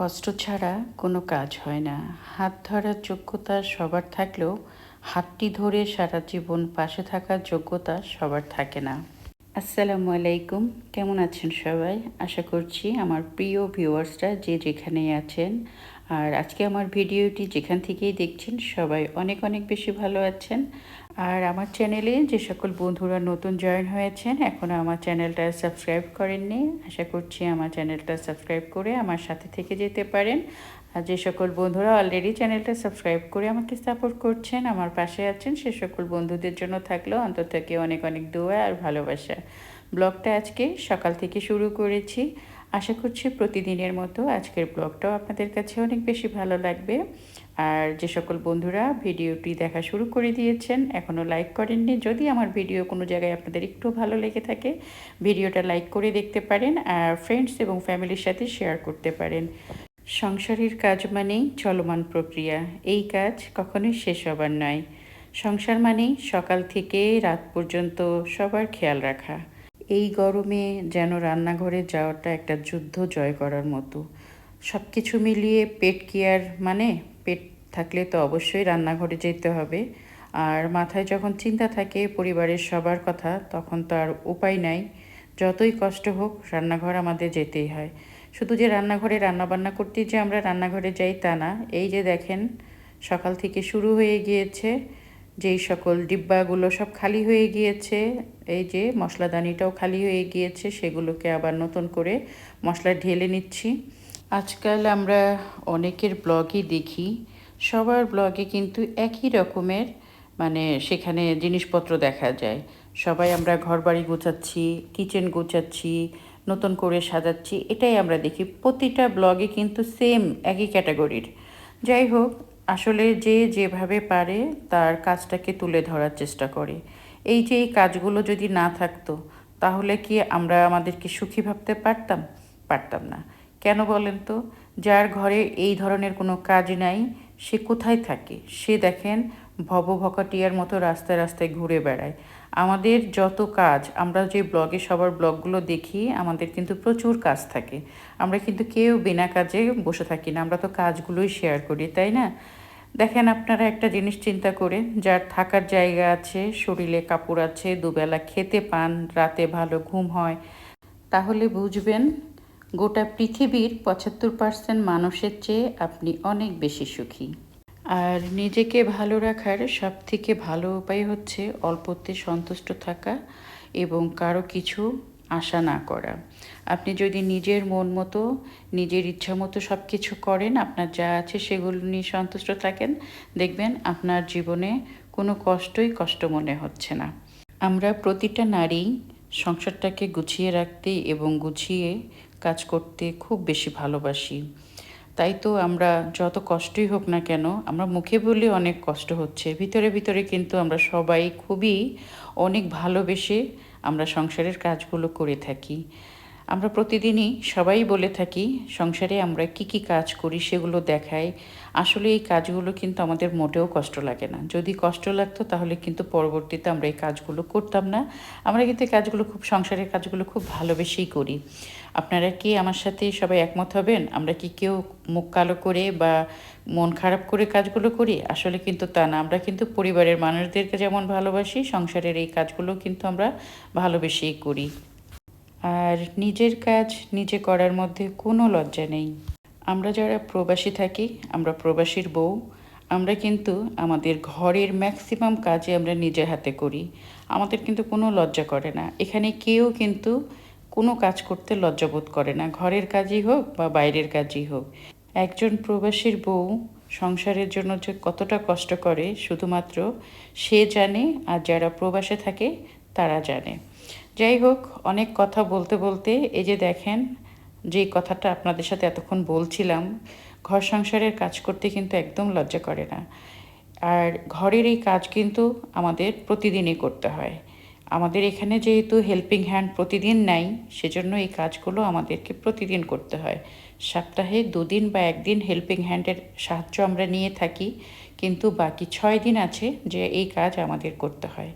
কষ্ট ছাড়া কোনো কাজ হয় না। হাত ধরার যোগ্যতা সবার থাকলেও হাতটি ধরে সারা জীবন পাশে থাকার যোগ্যতা সবার থাকে না। আসসালামু আলাইকুম, কেমন আছেন সবাই? আশা করছি আমার প্রিয় ভিউয়ার্সরা যে যেখানেই আছেন আর আজকে আমার ভিডিওটি যেখান থেকেই দেখছেন, সবাই অনেক অনেক বেশি ভালো আছেন। আর আমার চ্যানেলে যে সকল বন্ধুরা নতুন জয়েন হয়েছেন এখনও আমার চ্যানেলটা সাবস্ক্রাইব করেননি, আশা করছি আমার চ্যানেলটা সাবস্ক্রাইব করে আমার সাথে থেকে যেতে পারেন। আর যে সকল বন্ধুরা অলরেডি চ্যানেলটা সাবস্ক্রাইব করে আমাকে সাপোর্ট করছেন, আমার পাশে আছেন, সে সকল বন্ধুদের জন্য থাকলেও অন্তর থেকে অনেক অনেক দোয়া আর ভালোবাসা। ব্লগটা আজকে সকাল থেকে শুরু করেছি। আশা করছি প্রতিদিনের মতো আজকের ব্লগটাও আপনাদের কাছে অনেক বেশি ভালো লাগবে। আর যে সকল বন্ধুরা ভিডিওটি দেখা শুরু করে দিয়েছেন এখনও লাইক করেননি, যদি আমার ভিডিও কোনো জায়গায় আপনাদের একটু ভালো লেগে থাকে, ভিডিওটা লাইক করে দেখতে পারেন আর ফ্রেন্ডস এবং ফ্যামিলির সাথে শেয়ার করতে পারেন। সংসারের কাজ মানেই চলমান প্রক্রিয়া, এই কাজ কখনোই শেষ হবার নয়। সংসার মানেই সকাল থেকে রাত পর্যন্ত সবার খেয়াল রাখা। এই গরমে যেন রান্নাঘরে যাওয়াটা একটা যুদ্ধ জয় করার মতো। সব কিছু মিলিয়ে পেট কেয়ার মানে? পেট থাকলে তো অবশ্যই রান্নাঘরে যেতে হবে। আর মাথায় যখন চিন্তা থাকে পরিবারের সবার কথা, তখন তো আর উপায় নাই। যতই কষ্ট হোক রান্নাঘর আমাদের যেতেই হয়। শুধু যে রান্নাঘরে রান্নাবান্না করতেই যে আমরা রান্নাঘরে যাই তা না। এই যে দেখেন, সকাল থেকে শুরু হয়ে গিয়েছে। যেই সকল ডিব্বাগুলো সব খালি হয়ে গিয়েছে, এই যে মশলাদানিটাও খালি হয়ে গিয়েছে, সেগুলোকে আবার নতুন করে মশলা ঢেলে নিচ্ছি। আজকাল আমরা অনেকের ব্লগই দেখি, সবার ব্লগে কিন্তু একই রকমের মানে সেখানে জিনিসপত্র দেখা যায়। সবাই আমরা ঘর বাড়ি গোছাচ্ছি, কিচেন গোছাচ্ছি, নতুন করে সাজাচ্ছি, এটাই আমরা দেখি। প্রতিটা ব্লগে কিন্তু সেম একই ক্যাটাগরির যাই হোক আসলে যে যেভাবে পারে তার কাজটাকে তুলে ধরার চেষ্টা করে। এই যে এই কাজগুলো যদি না থাকতো, তাহলে কি আমরা আমাদেরকে সুখী ভাবতে পারতাম? পারতাম না। কেন বলেন তো? যার ঘরে এই ধরনের কোনো কাজ নাই, সে কোথায় থাকে? সে দেখেন ভবভকাটিয়ার মতো রাস্তায় রাস্তায় ঘুরে বেড়ায়। আমাদের যত কাজ, আমরা যে ব্লগে, সবার ব্লগগুলো দেখি, আমাদের কিন্তু প্রচুর কাজ থাকে। আমরা কিন্তু কেউ বিনা কাজে বসে থাকি না, আমরা তো কাজগুলোই শেয়ার করি, তাই না? দেখেন আপনারা একটা জিনিস চিন্তা করে, যার থাকার জায়গা আছে, শরীরে কাপড় আছে, দুবেলা খেতে পান, রাতে ভালো ঘুম হয়, তাহলে বুঝবেন গোটা পৃথিবীর পঁচাত্তর পার্সেন্ট মানুষের চেয়ে আপনি অনেক বেশি সুখী। আর নিজেকে ভালো রাখার সব থেকে ভালো উপায় হচ্ছে অল্পতে সন্তুষ্ট থাকা এবং কারও কিছু আশা না করা। আপনি যদি নিজের মন মতো, নিজের ইচ্ছা মতো সব কিছু করেন, আপনার যা আছে সেগুলো নিয়ে সন্তুষ্ট থাকেন, দেখবেন আপনার জীবনে কোনো কষ্টই কষ্ট মনে হচ্ছে না। আমরা প্রতিটা নারী সংসারটাকে গুছিয়ে রাখতে এবং গুছিয়ে কাজ করতে খুব বেশি ভালোবাসি। তাই তো আমরা যত কষ্টই হোক না কেন, আমরা মুখে বলি অনেক কষ্ট হচ্ছে। ভিতরে ভিতরে কিন্তু আমরা সবাই খুবই অনেক ভালোবেসে আমরা সংসারের কাজগুলো করে থাকি। আমরা প্রতিদিনই সবাই বলে থাকি, সংসারে আমরা কি কি কাজ করি সেগুলো দেখাই। আসলে এই কাজগুলো কিন্তু আমাদের মোটেও কষ্ট লাগে না। যদি কষ্ট লাগতো তাহলে কিন্তু পরবর্তীতে আমরা এই কাজগুলো করতাম না। আমরা কিন্তু এই কাজগুলো খুব, সংসারের কাজগুলো খুব ভালোবেসেই করি। আপনারা কি আমার সাথে সবাই একমত হবেন? আমরা কি কেউ মুখ কালো করে বা মন খারাপ করে কাজগুলো করি? আসলে কিন্তু তা না। আমরা কিন্তু পরিবারের মানুষদেরকে যেমন ভালোবাসি, সংসারের এই কাজগুলো কিন্তু আমরা ভালোবেসেই করি। আর নিজের কাজ নিজে করার মধ্যে কোনো লজ্জা নেই। আমরা যারা প্রবাসী থাকি, আমরা প্রবাসীর বউ, আমরা কিন্তু আমাদের ঘরের ম্যাক্সিমাম কাজে আমরা নিজে হাতে করি। আমাদের কিন্তু কোনো লজ্জা করে না। এখানে কেউ কিন্তু কোনো কাজ করতে লজ্জাবোধ করে না। ঘরের কাজই হোক বা বাইরের কাজই হোক। একজন প্রবাসীর বউ সংসারের জন্য যে কতটা কষ্ট করে, শুধুমাত্র সে জানে আর যারা প্রবাসে থাকে, তারা জানে। যাই হোক, অনেক কথা বলতে বলতে এই যে দেখেন যে কথাটা আপনাদের সাথে এতক্ষণ বলছিলাম, ঘর সংসারের কাজ করতে কিন্তু একদম লজ্জা করে না। আর ঘরের এই কাজ কিন্তু আমাদের প্রতিদিনই করতে হয়। আমাদের এখানে যেহেতু হেল্পিং হ্যান্ড প্রতিদিন নাই, সেজন্য এই কাজগুলো আমাদেরকে প্রতিদিন করতে হয়। সপ্তাহে দুদিন বা একদিন হেল্পিং হ্যান্ডের সাহায্য আমরা নিয়ে থাকি, কিন্তু বাকি ছয় দিন আছে যে এই কাজ আমাদের করতে হয়।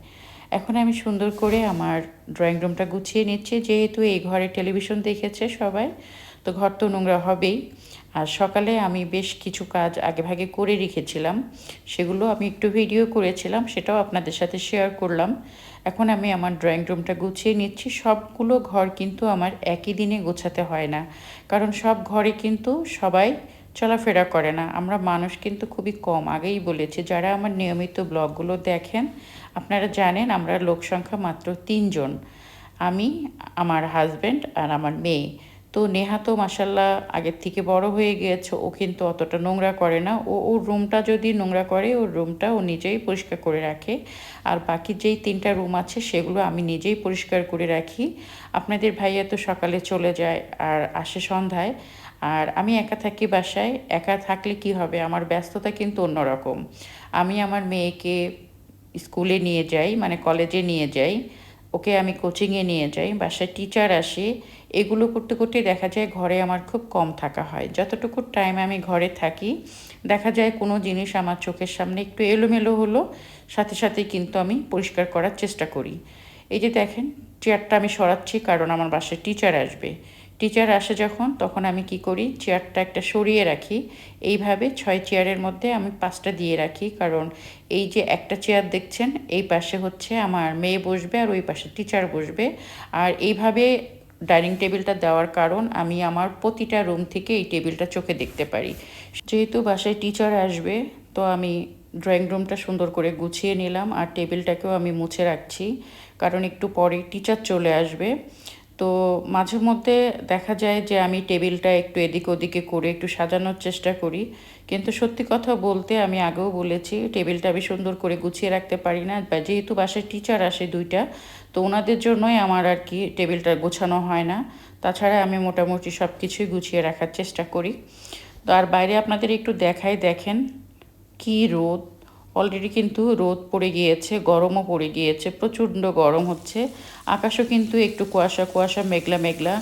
এখন আমি সুন্দর করে আমার ড্রয়িং রুমটা গুছিয়ে নিচ্ছি। যেহেতু এই ঘরে টেলিভিশন দেখেছে সবাই, তো ঘর তো নোংরা হবেই। আর সকালে আমি বেশ কিছু কাজ আগে ভাগে করে রেখেছিলাম। সেগুলো আমি একটু ভিডিও করেছিলাম, সেটাও আপনাদের সাথে শেয়ার করলাম। এখন আমি আমার ড্রয়িং রুমটা গুছিয়ে নিচ্ছি। সবগুলো ঘর কিন্তু আমার একই দিনে গোছাতে হয় না। কারণ সব ঘরে কিন্তু সবাই চলাফেরা করে না। আমরা মানুষ কিন্তু খুবই কম। আগেই বলেছি, যারা আমার নিয়মিত ব্লগগুলো দেখেন, আপনারা জানেন আমরা লোক সংখ্যা মাত্র তিনজন। আমি, আমার হাজব্যান্ড আর আমার মেয়ে। তো নেহা তো মাসাল্লাহ আগের থেকে বড় হয়ে গিয়েছে, ও কিন্তু অতটা নোংরা করে না। ও, ওর রুমটা যদি নোংরা করে, ওর রুমটা ও নিজেই পরিষ্কার করে রাখে। আর বাকি যেই তিনটা রুম আছে, সেগুলো আমি নিজেই পরিষ্কার করে রাখি। আপনাদের ভাইয়া তো সকালে চলে যায় আর আসে সন্ধ্যায়। আর আমি একা থাকি বাসায়, একা থাকলে কি হবে? আমার ব্যস্ততা কিন্তু অন্যরকম। আমি আমার মেয়েকে স্কুলে নিয়ে যাই মানে কলেজে নিয়ে যাই। ওকে আমি কোচিংয়ে নিয়ে যাই। বাসায় টিচার আসে এগুলো করতে করতে দেখা যায় ঘরে আমার খুব কম থাকা হয়। যতটুকু টাইম আমি ঘরে থাকি, দেখা যায় কোনো জিনিস আমার চোখের সামনে একটু এলোমেলো হলো, সাথে সাথে কিন্তু আমি পরিষ্কার করার চেষ্টা করি। এই যে দেখেন চেয়ারটা আমি সরাচ্ছি কারণ আমার বাসায় টিচার আসবে। টিচার আসে যখন, তখন আমি কি করি চেয়ারটা একটা সরিয়ে রাখি। এইভাবে ছয় চেয়ারের মধ্যে আমি পাঁচটা দিয়ে রাখি কারণ এই যে একটা চেয়ার দেখছেন, এই পাশে হচ্ছে আমার মেয়ে বসবে আর ওই পাশে টিচার বসবে। আর এইভাবে ডাইনিং টেবিলটা দেওয়ার কারণ আমি আমার প্রতিটা রুম থেকে এই টেবিলটা চোখে দেখতে পারি। যেহেতু বাসায় টিচার আসবে, তো আমি ড্রয়িং রুমটা সুন্দর করে গুছিয়ে নিলাম আর টেবিলটাকেও আমি মুছে রাখছি। কারণ একটু পরে টিচার চলে আসবে। তো মাঝে মধ্যে দেখা যায় যে আমি টেবিলটা একটু এদিক ওদিকে করে একটু সাজানোর চেষ্টা করি। কিন্তু সত্যি কথা বলতে আমি আগেও বলেছি, টেবিলটা আমি সুন্দর করে গুছিয়ে রাখতে পারি না। বা যেহেতু বাসায় টিচার আসে দুইটা, তো ওনাদের জন্যই আমার আর কি টেবিলটা গোছানো হয় না। তাছাড়া আমি মোটামুটি সব কিছুই গুছিয়ে রাখার চেষ্টা করি। তো আর বাইরে আপনাদের একটু দেখাই দেখেন, কি রোদ। অলরেডি কিন্তু রোদ পড়ে গিয়েছে, গরমও পড়ে গিয়েছে, প্রচণ্ড গরম হচ্ছে। আকাশও কিন্তু একটু কুয়াশা কুয়াশা, মেঘলা মেঘলা।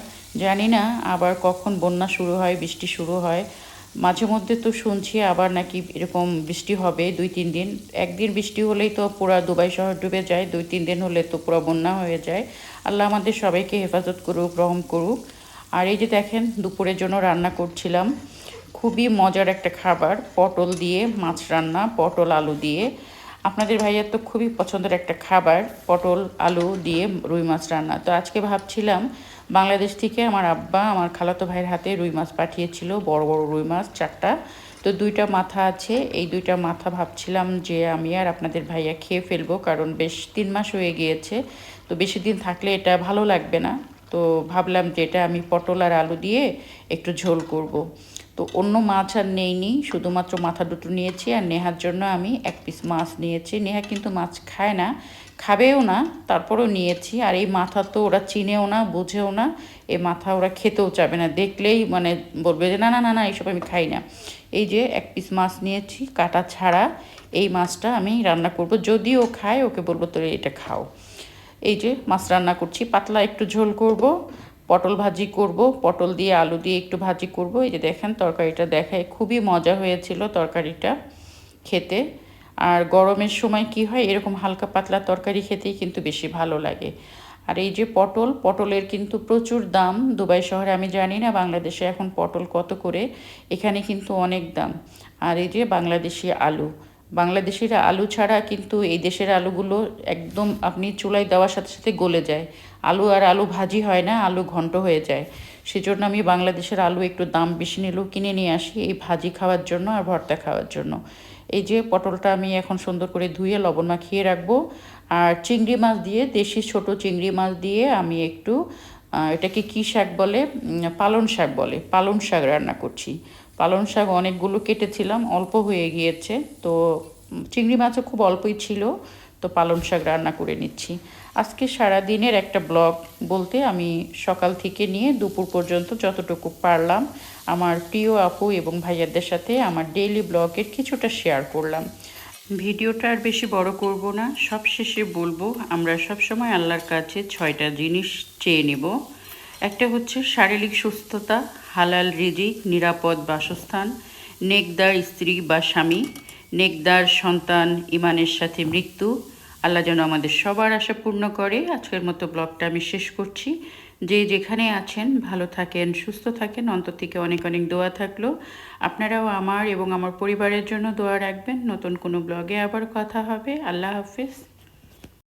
জানি না আবার কখন বন্যা শুরু হয়, বৃষ্টি শুরু হয়। মাঝে মধ্যে তো শুনছি আবার নাকি এরকম বৃষ্টি হবে দুই, তিন দিন। একদিন বৃষ্টি হলেই তো পুরো দুবাই শহর ডুবে যায়, দুই, তিন দিন হলে তো পুরো বন্যা হয়ে যায়। আল্লাহ আমাদের সবাইকে হেফাজত করুক, রহম করুক। আর এই যে দেখেন, দুপুরের জন্য রান্না করছিলাম। খুবই মজার একটা খাবার, পটল দিয়ে মাছ রান্না, পটল আলু দিয়ে। আপনাদের ভাইয়ার তো খুবই পছন্দের একটা খাবার, পটল, আলু দিয়ে রুই মাছ রান্না। তো আজকে ভাবছিলাম, বাংলাদেশ থেকে আমার আব্বা, আমার খালাতো ভাইয়ের হাতে রুই মাছ পাঠিয়েছিল, বড় বড় রুই মাছ, চারটা। তো দুইটা মাথা আছে, এই দুইটা মাথা ভাবছিলাম যে আমি আর আপনাদের ভাইয়া খেয়ে ফেলব, কারণ বেশ তিন মাস হয়ে গিয়েছে। তো বেশি দিন থাকলে এটা ভালো লাগবে না। তো ভাবলাম যে এটা আমি পটল আর আলু দিয়ে একটু ঝোল করব। তো অন্য মাছ আর নেইনি, শুধুমাত্র মাথা দুটো নিয়েছি আর নেহার জন্য আমি এক পিস মাছ নিয়েছি। নেহা কিন্তু মাছ খায় না, খাবেও না, তারপরেও নিয়েছি। আর এই মাথা তো ওরা চিনেও না, বুঝেও না, এই মাথা ওরা খেতেও চাবে না। দেখলেই মানে বলবে যে, না না না না এইসব আমি খাই না। এই যে এক পিস মাছ নিয়েছি, কাটা ছাড়া এই মাছটা আমি রান্না করব। যদি ও খায়, ওকে বলব, তোরে এটা খাও। এই যে মাছ রান্না করছি, পাতলা একটু ঝোল করব পটল ভাজি করব, পটল দিয়ে আলু দিয়ে একটু ভাজি করব। এই যে দেখেন তরকারিটা দেখায়, খুবই মজা হয়েছিল তরকারিটা খেতে। আর গরমের সময় কি হয়, এরকম হালকা পাতলা তরকারি খেতেই কিন্তু বেশি ভালো লাগে। আর এই যে পটল, পটলের কিন্তু প্রচুর দাম। দুবাই শহরে আমি জানি না, বাংলাদেশে এখন পটল কত করে, এখানে কিন্তু অনেক দাম। আর এই যে বাংলাদেশি আলু বাংলাদেশের আলু ছাড়া কিন্তু এই দেশের আলুগুলো একদম আপনি চুলায় দেওয়ার সাথে সাথে গলে যায়। আলু আর আলু ভাজি হয় না, আলু ঘন্ট হয়ে যায়। সেজন্য আমি বাংলাদেশের আলু একটু দাম বেশি নিলেও কিনে নিয়ে আসি এই ভাজি খাওয়ার জন্য আর ভর্তা খাওয়ার জন্য। এই যে পটলটা আমি এখন সুন্দর করে ধুয়ে লবণ মাখিয়ে রাখব। আর চিংড়ি মাছ দিয়ে, দেশি ছোট চিংড়ি মাছ দিয়ে আমি একটু এটাকে কী শাক বলে? পালন শাক বলে। পালন শাক রান্না করছি। পালন শাক অনেকগুলো কেটেছিলাম, অল্প হয়ে গিয়েছে। তো চিংড়ি মাছও খুব অল্পই ছিল, তো পালন শাক রান্না করে নিচ্ছি। আজকে সারা দিনের একটা ব্লগ বলতে আমি সকাল থেকে নিয়ে দুপুর পর্যন্ত যতটুকু পারলাম আমার প্রিয় আপু এবং ভাইয়াদের সাথে আমার ডেইলি ব্লগের কিছুটা শেয়ার করলাম। ভিডিওটা আর বেশি বড় করব না সব শেষে বলব, আমরা সবসময় আল্লাহর কাছে ছয়টা জিনিস চেয়ে নেব। একটা হচ্ছে শারীরিক সুস্থতা, হালাল রিজিক, নিরাপদ বাসস্থান, নেকদার স্ত্রী বা স্বামী, নেকদার সন্তান ইমানের সাথে মৃত্যু। আল্লাহ যেন আমাদের সবার আশা পূর্ণ করে। আজকের মতো ব্লগটা আমি শেষ করছি। যে যেখানে আছেন, ভালো থাকেন, সুস্থ থাকেন, অন্তর থেকে অনেক অনেক দোয়া থাকল। আপনারাও আমার এবং আমার পরিবারের জন্য দোয়া রাখবেন। নতুন কোনো ব্লগে আবার কথা হবে। আল্লাহ হাফিজ।